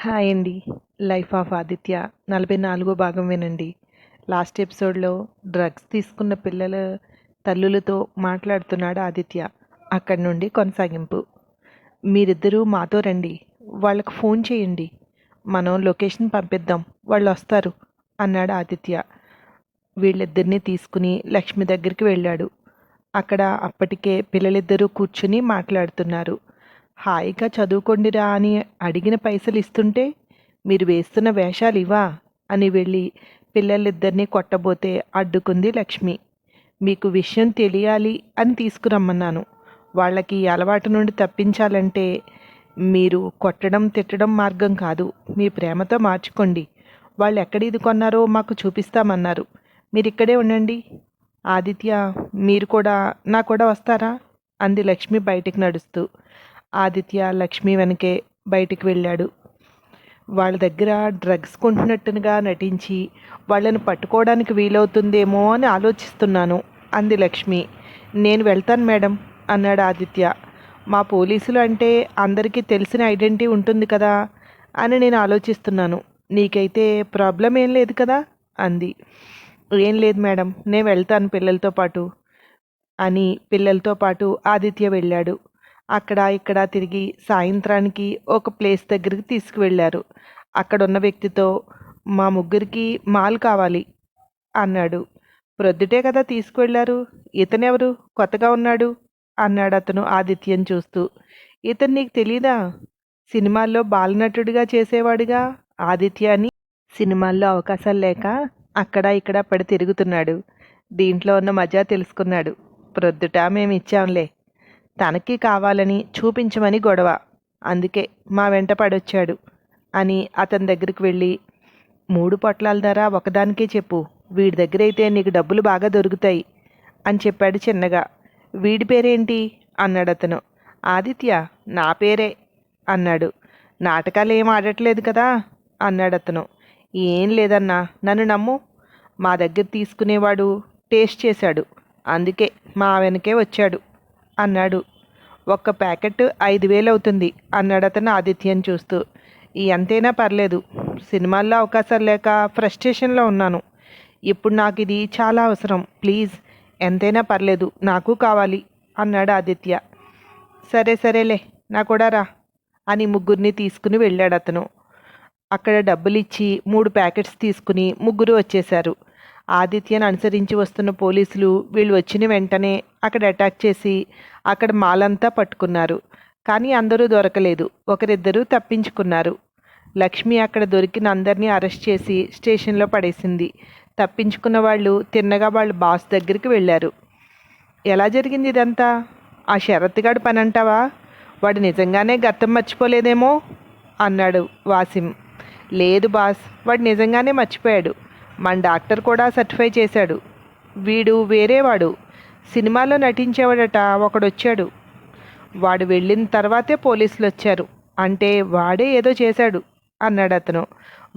Hi అండి. Life of Aditya నలభై నాలుగో భాగం వినండి. లాస్ట్ ఎపిసోడ్లో డ్రగ్స్ తీసుకున్న పిల్లల తల్లులతో మాట్లాడుతున్నాడు ఆదిత్య. అక్కడి నుండి కొనసాగింపు. మీరిద్దరూ మాతో రండి. వాళ్ళకు ఫోన్ చేయండి. మనం లొకేషన్ పంపిద్దాం. వాళ్ళు వస్తారు అన్నాడు ఆదిత్య. వీళ్ళిద్దరిని తీసుకుని లక్ష్మి దగ్గరికి వెళ్ళాడు. అక్కడ అప్పటికే పిల్లలిద్దరూ కూర్చుని మాట్లాడుతున్నారు. హాయిగా చదువుకోండిరా అని అడిగిన పైసలు ఇస్తుంటే మీరు వేస్తున్న వేషాలు ఇవా అని వెళ్ళి పిల్లలిద్దరినీ కొట్టబోతే అడ్డుకుంది లక్ష్మి. మీకు విషయం తెలియాలి అని తీసుకురమ్మన్నాను. వాళ్ళకి అలవాటు నుండి తప్పించాలంటే మీరు కొట్టడం తిట్టడం మార్గం కాదు. మీ ప్రేమతో మార్చుకోండి. వాళ్ళు ఎక్కడ ఇది కొన్నారో మాకు చూపిస్తామన్నారు. మీరు ఇక్కడే ఉండండి. ఆదిత్య మీరు కూడా నా కూడా వస్తారా? అంది లక్ష్మి బయటికి నడుస్తూ. ఆదిత్య లక్ష్మి వెనకే బయటికి వెళ్ళాడు. వాళ్ళ దగ్గర డ్రగ్స్ కొంటున్నట్టుగా నటించి వాళ్ళని పట్టుకోవడానికి వీలవుతుందేమో అని ఆలోచిస్తున్నాను అంది లక్ష్మి. నేను వెళ్తాను మేడం అన్నాడు ఆదిత్య. మా పోలీసులు అంటే అందరికీ తెలిసిన ఐడెంటిటీ ఉంటుంది కదా అని నేను ఆలోచిస్తున్నాను. నీకైతే ప్రాబ్లం ఏం లేదు కదా అంది. ఏం లేదు మేడం నేను వెళ్తాను పిల్లలతో పాటు అని పిల్లలతో పాటు ఆదిత్య వెళ్ళాడు. అక్కడ ఇక్కడ తిరిగి సాయంత్రానికి ఒక ప్లేస్ దగ్గరికి తీసుకువెళ్ళారు. అక్కడ ఉన్న వ్యక్తితో మా ముగ్గురికి మాల్ కావాలి అన్నాడు. ప్రొద్దుటే కదా తీసుకువెళ్ళారు. ఇతనెవరు? కొత్తగా ఉన్నాడు అన్నాడు అతను ఆదిత్యం చూస్తూ. ఇతను నీకు తెలీదా? సినిమాల్లో బాలనటుడిగా చేసేవాడుగా? ఆదిత్య అని? సినిమాల్లో అవకాశాలు లేక అక్కడ ఇక్కడ పడి తిరుగుతున్నాడు. దీంట్లో ఉన్న మజా తెలుసుకున్నాడు. ప్రొద్దుట మేము ఇచ్చాంలే తనకి కావాలని చూపించమని గొడవ. అందుకే మా వెంట పడొచ్చాడు అని అతని దగ్గరికి వెళ్ళి మూడు పొట్లాల ధర ఒకదానికే చెప్పు. వీడి దగ్గర అయితే నీకు డబ్బులు బాగా దొరుకుతాయి అని చెప్పాడు చిన్నగా. వీడి పేరేంటి? అన్నాడు అతను. ఆదిత్య నా పేరే అన్నాడు. నాటకాలు ఏం ఆడట్లేదు కదా అన్నాడు అతను. ఏం లేదన్నా నన్ను నమ్ము. మా దగ్గర తీసుకునేవాడు టేస్ట్ చేశాడు. అందుకే మా వెనకే వచ్చాడు అన్నాడు. ఒక్క ప్యాకెట్ ఐదు వేలు అవుతుంది అన్నాడు అతను ఆదిత్యం చూస్తూ. ఈ అంతైనా పర్లేదు. సినిమాల్లో అవకాశాలు లేక ఫ్రస్ట్రేషన్లో ఉన్నాను. ఇప్పుడు నాకు ఇది చాలా అవసరం. ప్లీజ్ ఎంతైనా పర్లేదు. నాకు కావాలి అన్నాడు ఆదిత్య. సరే సరేలే. నా కూడా రా అని ముగ్గురిని తీసుకుని వెళ్ళాడు అతను. అక్కడ డబ్బులిచ్చి మూడు ప్యాకెట్స్ తీసుకుని ముగ్గురు వచ్చేశారు. ఆదిత్యను అనుసరించి వస్తున్న పోలీసులు వీళ్ళు వచ్చిన వెంటనే అక్కడ అటాక్ చేసి అక్కడ మాలంతా పట్టుకున్నారు. కానీ అందరూ దొరకలేదు. ఒకరిద్దరూ తప్పించుకున్నారు. లక్ష్మి అక్కడ దొరికిన అందరినీ అరెస్ట్ చేసి స్టేషన్లో పడేసింది. తప్పించుకున్న వాళ్ళు తిన్నగా వాళ్ళ బాస్ దగ్గరికి వెళ్ళారు. ఎలా జరిగింది ఇదంతా? ఆ శరత్గాడు పని అంటావా వాడు నిజంగానే గతం మర్చిపోలేదేమో? అన్నాడు వాసిం. లేదు బాస్ వాడు నిజంగానే మర్చిపోయాడు. మన డాక్టర్ కూడా సర్టిఫై చేశాడు. వీడు వేరేవాడు. సినిమాలో నటించేవాడట ఒకడొచ్చాడు. వాడు వెళ్ళిన తర్వాతే పోలీసులు వచ్చారు అంటే వాడే ఏదో చేశాడు అన్నాడు అతను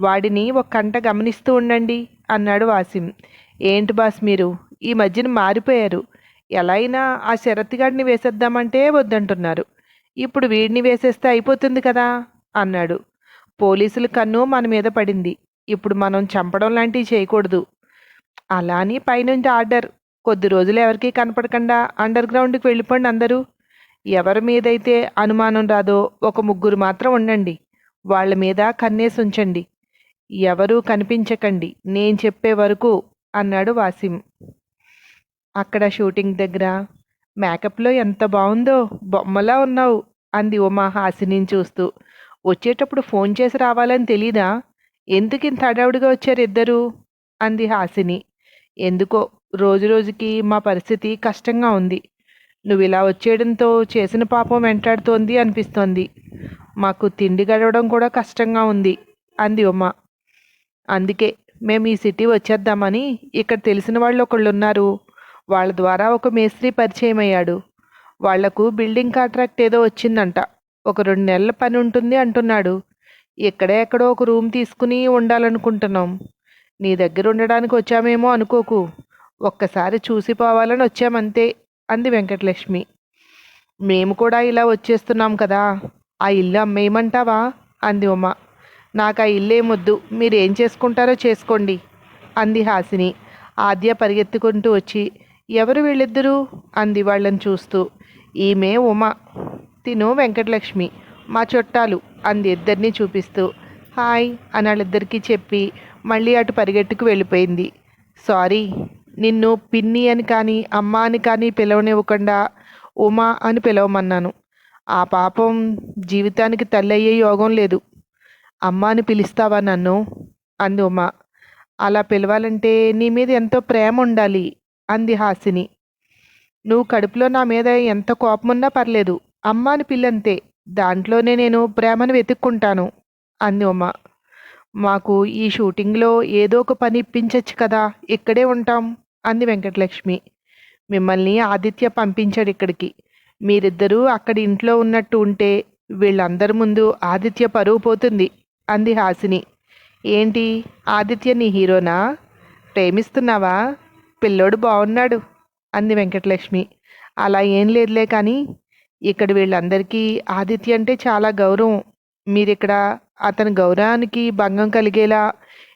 వాడిని ఒక కంట గమనిస్తూ ఉండండి అన్నాడు వాసిం. ఏంటి బాస్ మీరు? ఈ మధ్యన మారిపోయారు. ఎలా అయినా ఆ శరత్గాడిని వేసేద్దామంటే వద్దంటున్నారు. ఇప్పుడు వీడిని వేసేస్తే అయిపోతుంది కదా అన్నాడు. పోలీసుల కన్ను మన మీద పడింది. ఇప్పుడు మనం చంపడం లాంటివి చేయకూడదు. అలా అని పైనుంచి ఆర్డర్. కొద్ది రోజులు ఎవరికీ కనపడకుండా అండర్ గ్రౌండ్కి వెళ్ళిపోండి అందరూ. ఎవరి మీదైతే అనుమానం రాదో ఒక ముగ్గురు మాత్రం ఉండండి. వాళ్ళ మీద కన్నేసి ఉంచండి. ఎవరూ కనిపించకండి. నేను చెప్పే వరకు అన్నాడు వాసిం. అక్కడ షూటింగ్ దగ్గర మేకప్లో ఎంత బాగుందో బొమ్మలా ఉన్నావు అంది ఉమా హాసిని చూస్తూ. వచ్చేటప్పుడు ఫోన్ చేసి రావాలని తెలీదా? ఎందుకు ఇంత హడావుడిగా వచ్చారు ఇద్దరు? అంది హాసిని. ఎందుకో రోజు రోజుకి మా పరిస్థితి కష్టంగా ఉంది. నువ్వు ఇలా వచ్చేయడంతో చేసిన పాపం వెంటాడుతోంది అనిపిస్తోంది. మాకు తిండి గడవడం కూడా కష్టంగా ఉంది అంది ఉమ్మ అందుకే మేము ఈ సిటీ వచ్చేద్దామని ఇక్కడ తెలిసిన వాళ్ళు ఒకళ్ళు ఉన్నారు వాళ్ళ ద్వారా ఒక మేస్త్రి పరిచయం అయ్యాడు వాళ్ళకు బిల్డింగ్ కాంట్రాక్ట్ ఏదో వచ్చిందంట. ఒక రెండు నెలల పని ఉంటుంది అంటున్నాడు. ఇక్కడే ఎక్కడో ఒక రూమ్ తీసుకుని ఉండాలనుకుంటున్నాం. నీ దగ్గర ఉండడానికి వచ్చామేమో అనుకోకు. ఒక్కసారి చూసి పోవాలని వచ్చామంతే అంది వెంకటలక్ష్మి. మేము కూడా ఇలా వచ్చేస్తున్నాం కదా ఆ ఇల్లు అమ్మేయమంటావా? అంది ఉమ. నాకు ఆ ఇల్లేమొద్దు మీరు మీరేం చేసుకుంటారో చేసుకోండి అంది హాసిని. ఆద్య పరిగెత్తుకుంటూ వచ్చి ఎవరు వీళ్ళిద్దరూ? అంది వాళ్ళని చూస్తూ. ఈమె ఉమ. తిను వెంకటలక్ష్మి. మా చుట్టాలు అంది ఇద్దరిని చూపిస్తూ. హాయ్ అని వాళ్ళిద్దరికీ చెప్పి మళ్ళీ అటు పరిగెట్టుకు వెళ్ళిపోయింది. సారీ నిన్ను పిన్ని అని కానీ అమ్మ అని కానీ పిలవనివ్వకుండా ఉమా అని పిలవమన్నాను. ఆ పాపం జీవితానికి తల్లి అయ్యే యోగం లేదు. అమ్మ అని పిలుస్తావా నన్ను? అంది ఉమా. అలా పిలవాలంటే నీ మీద ఎంతో ప్రేమ ఉండాలి అంది హాసిని. నువ్వు కడుపులో నా మీద ఎంత కోపమున్నా పర్లేదు అమ్మ అని పిల్లంతే దాంట్లోనే నేను ప్రేమను వెతుక్కుంటాను అంది ఉమ. మాకు ఈ షూటింగ్లో ఏదో ఒక పని ఇప్పించచ్చు కదా ఇక్కడే ఉంటాం అంది వెంకటలక్ష్మి. మిమ్మల్ని ఆదిత్య పంపించాడు ఇక్కడికి. మీరిద్దరూ అక్కడ ఇంట్లో ఉన్నట్టు ఉంటే వీళ్ళందరి ముందు ఆదిత్య పరువు పోతుంది అంది హాసిని. ఏంటి ఆదిత్య నీ హీరోనా? ప్రేమిస్తున్నావా? పిల్లోడు బాగున్నాడు అంది వెంకటలక్ష్మి. అలా ఏం లేదులే కానీ ఇక్కడ వీళ్ళందరికీ ఆదిత్య అంటే చాలా గౌరవం. మీరిక్కడ అతని గౌరవానికి భంగం కలిగేలా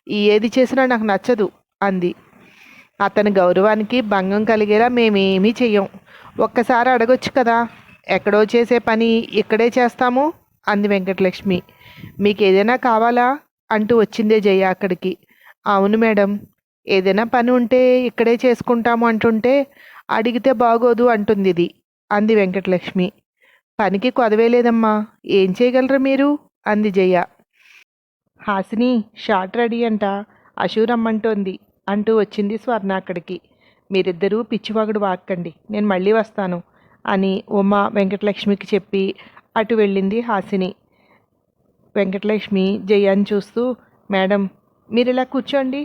ఏది చేసినా నాకు నచ్చదు అంది. అతని గౌరవానికి భంగం కలిగేలా మేమేమీ చెయ్యం. ఒక్కసారి అడగొచ్చు కదా ఎక్కడో చేసే పని ఇక్కడే చేస్తాము? అంది వెంకటలక్ష్మి. మీకు ఏదైనా కావాలా? అంటూ వచ్చిందే జయ అక్కడికి. అవును మేడం ఏదైనా పని ఉంటే ఇక్కడే చేసుకుంటాము అంటుంటే అడిగితే బాగోదు అంటుంది ఇది అంది వెంకటలక్ష్మి. పనికి కొదవే లేదమ్మా. ఏం చేయగలరు మీరు? అంది జయ. హాసిని షార్ట్ రెడీ అంట. అశూరమ్మంటోంది అంటూ వచ్చింది స్వర్ణ అక్కడికి. మీరిద్దరూ పిచ్చివాగుడు వాక్కండి. నేను మళ్ళీ వస్తాను అని ఉమ్మ వెంకటలక్ష్మికి చెప్పి అటు వెళ్ళింది హాసిని. వెంకటలక్ష్మి జయాన్ని చూస్తూ మేడం మీరు ఇలా కూర్చోండి.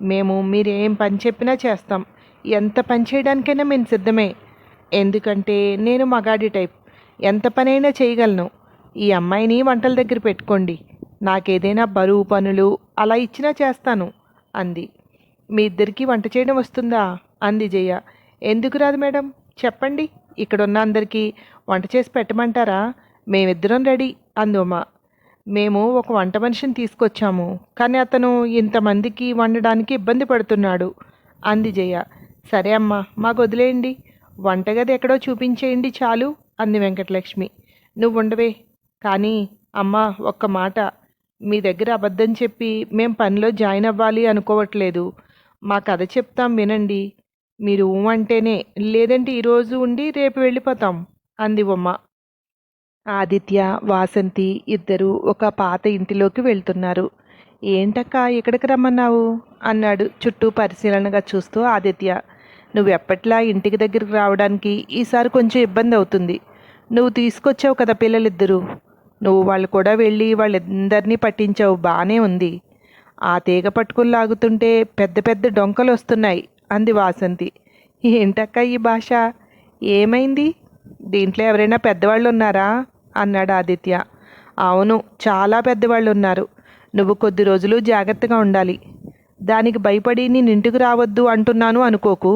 మేము మీరేం పని చెప్పినా చేస్తాం. ఎంత పని చేయడానికైనా మేము సిద్ధమే. ఎందుకంటే నేను మగాడి టైప్. ఎంత పనైనా చేయగలను. ఈ అమ్మాయిని వంటల దగ్గర పెట్టుకోండి. నాకేదైనా బరువు పనులు అలా ఇచ్చినా చేస్తాను అంది. మీ ఇద్దరికీ వంట చేయడం వస్తుందా? అంది జయ. ఎందుకు రాదు మేడం? చెప్పండి. ఇక్కడ ఉన్న అందరికీ వంట చేసి పెట్టమంటారా? మేమిద్దరం రెడీ అంది ఉమ. మేము ఒక వంట మనిషిని తీసుకొచ్చాము కానీ అతను ఇంతమందికి వండడానికి ఇబ్బంది పడుతున్నాడు అంది జయ. సరే అమ్మా మాకు వదిలేయండి. వంటగది ఎక్కడో చూపించేయండి చాలు అంది వెంకటలక్ష్మి. నువ్వు ఉండవే కానీ అమ్మ ఒక్క మాట. మీ దగ్గర అబద్ధం చెప్పి మేం పనిలో జాయిన్ అవ్వాలి అనుకోవట్లేదు. మా కథ చెప్తాం వినండి. మీరు ఊ అంటేనే లేదంటే ఈరోజు ఉండి రేపు వెళ్ళిపోతాం అంది ఉమ్మ. ఆదిత్య వాసంతి ఇద్దరు ఒక పాత ఇంటిలోకి వెళ్తున్నారు. ఏంటక్క ఇక్కడికి రమ్మన్నావు? అన్నాడు చుట్టూ పరిశీలనగా చూస్తూ ఆదిత్య. నువ్వు ఎప్పట్లా ఇంటికి దగ్గరికి రావడానికి ఈసారి కొంచెం ఇబ్బంది అవుతుంది. నువ్వు తీసుకొచ్చావు కదా పిల్లలిద్దరూ. నువ్వు వాళ్ళు కూడా వెళ్ళి వాళ్ళందరినీ పట్టించావు బాగానే ఉంది. ఆ తీగ పట్టుకుని లాగుతుంటే పెద్ద పెద్ద డొంకలు వస్తున్నాయి అంది వాసంతి. ఏంటక్క ఈ భాష? ఏమైంది? దీంట్లో ఎవరైనా పెద్దవాళ్ళు ఉన్నారా అన్నాడు ఆదిత్య. అవును చాలా పెద్దవాళ్ళు ఉన్నారు నువ్వు కొద్ది రోజులు జాగ్రత్తగా ఉండాలి. దానికి భయపడి నేను ఇంటికి రావద్దు అంటున్నాను అనుకోకు.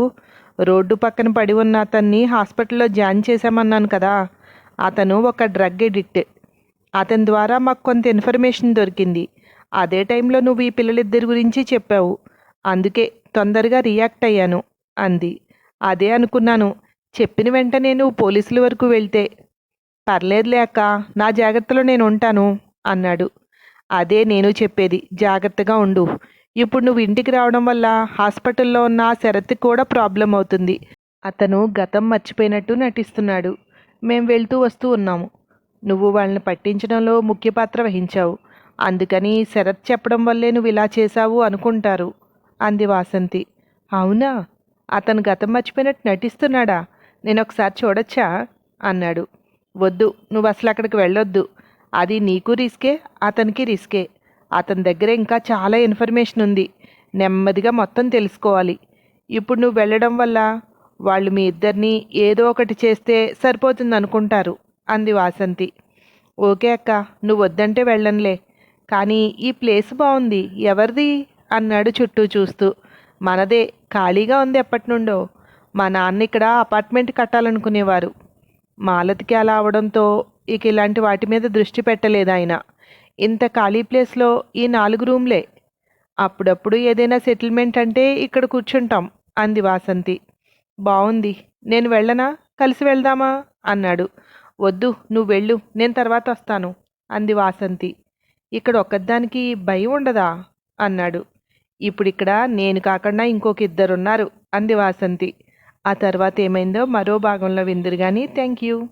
రోడ్డు పక్కన పడి ఉన్న అతన్ని హాస్పిటల్లో జాయిన్ చేశామన్నాను కదా. అతను ఒక డ్రగ్ ఎడిక్ట్. అతని ద్వారా మాకు కొంత ఇన్ఫర్మేషన్ దొరికింది. అదే టైంలో నువ్వు ఈ పిల్లలిద్దరి గురించి చెప్పావు. అందుకే తొందరగా రియాక్ట్ అయ్యాను అంది. అదే అనుకున్నాను. చెప్పిన వెంటనే నువ్వు పోలీసుల వరకు వెళ్తే. పర్లేదులే అక్క నా జాగ్రత్తలో నేను ఉంటాను అన్నాడు. అదే నేను చెప్పేది. జాగ్రత్తగా ఉండు. ఇప్పుడు నువ్వు ఇంటికి రావడం వల్ల హాస్పిటల్లో ఉన్న ఆ శరత్కి కూడా ప్రాబ్లం అవుతుంది. అతను గతం మర్చిపోయినట్టు నటిస్తున్నాడు. మేం వెళ్తూ వస్తూ ఉన్నాము. నువ్వు వాళ్ళని పట్టించడంలో ముఖ్య పాత్ర వహించావు. అందుకని శరత్ చెప్పడం వల్లే నువ్వు ఇలా చేశావు అనుకుంటారు. అంది వాసంతి. అవునా? అతను గతం మర్చిపోయినట్టు నటిస్తున్నాడా? నేను ఒకసారి చూడొచ్చా? అన్నాడు. వద్దు నువ్వు అసలు అక్కడికి వెళ్ళొద్దు. అది నీకు రిస్కే అతనికి రిస్కే. అతని దగ్గర ఇంకా చాలా ఇన్ఫర్మేషన్ ఉంది. నెమ్మదిగా మొత్తం తెలుసుకోవాలి. ఇప్పుడు నువ్వు వెళ్ళడం వల్ల వాళ్ళు మీ ఇద్దరిని ఏదో ఒకటి చేస్తే సరిపోతుంది అనుకుంటారు అంది వాసంతి. ఓకే అక్క నువ్వు వద్దంటే వెళ్ళనులే. కానీ ఈ ప్లేస్ బాగుంది ఎవరిది? అన్నాడు చుట్టూ చూస్తూ. మనదే ఖాళీగా ఉంది ఎప్పటి నుండో మా నాన్న ఇక్కడ అపార్ట్మెంట్ కట్టాలనుకునేవారు. మాలతికి అలా అవడంతో ఇక ఇలాంటి వాటి మీద దృష్టి పెట్టలేదు ఆయన. ఇంత ఖాళీ ప్లేస్లో ఈ నాలుగు రూమ్లే. అప్పుడప్పుడు ఏదైనా సెటిల్మెంట్ అంటే ఇక్కడ కూర్చుంటాం అంది వాసంతి. బాగుంది నేను వెళ్ళనా? కలిసి వెళ్దామా? అన్నాడు. వద్దు నువ్వు వెళ్ళు నేను తర్వాత వస్తాను అంది వాసంతి. ఇక్కడ ఒక్కదానికి భయం ఉండదా? అన్నాడు. ఇప్పుడు ఇక్కడ నేను కాకుండా ఇంకొక ఇద్దరున్నారు అంది వాసంతి. ఆ తర్వాత ఏమైందో మరో భాగంలో విందురు కానీ థ్యాంక్ యూ.